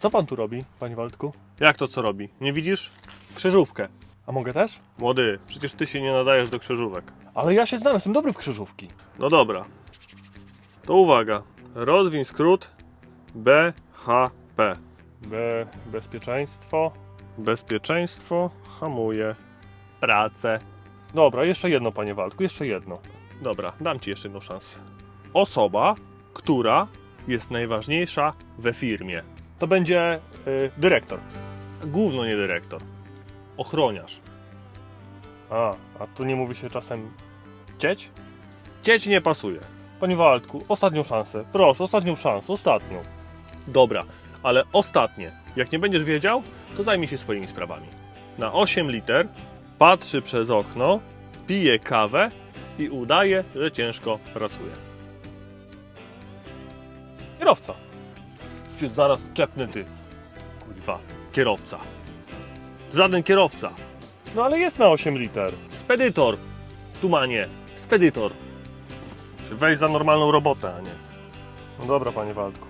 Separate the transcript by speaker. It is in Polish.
Speaker 1: Co pan tu robi, panie Waldku?
Speaker 2: Jak to co robi? Nie widzisz? Krzyżówkę.
Speaker 1: A mogę też?
Speaker 2: Młody, przecież ty się nie nadajesz do krzyżówek.
Speaker 1: Ale ja się znam, jestem dobry w krzyżówki.
Speaker 2: No dobra. To uwaga. Rozwiń skrót BHP.
Speaker 1: Be bezpieczeństwo.
Speaker 2: Bezpieczeństwo hamuje pracę.
Speaker 1: Dobra, jeszcze jedno, panie Waldku, jeszcze jedno.
Speaker 2: Dobra, dam ci jeszcze jedną szansę. Osoba, która jest najważniejsza we firmie.
Speaker 1: To będzie y, dyrektor.
Speaker 2: Główno nie dyrektor. Ochroniarz.
Speaker 1: A, a tu nie mówi się czasem cieć?
Speaker 2: Cię ci nie pasuje.
Speaker 1: Panie Waldku, ostatnią szansę. Proszę, ostatnią szansę, ostatnią.
Speaker 2: Dobra, ale ostatnie. Jak nie będziesz wiedział, to zajmij się swoimi sprawami. Na 8 liter patrzy przez okno, pije kawę i udaje, że ciężko pracuje.
Speaker 1: Kierowca.
Speaker 2: Cię zaraz czepnę ty. Kurwa, kierowca. Żaden kierowca.
Speaker 1: No ale jest na 8 liter.
Speaker 2: Spedytor. Tumanie, spedytor. Weź za normalną robotę, a nie.
Speaker 1: No dobra, panie Waldku.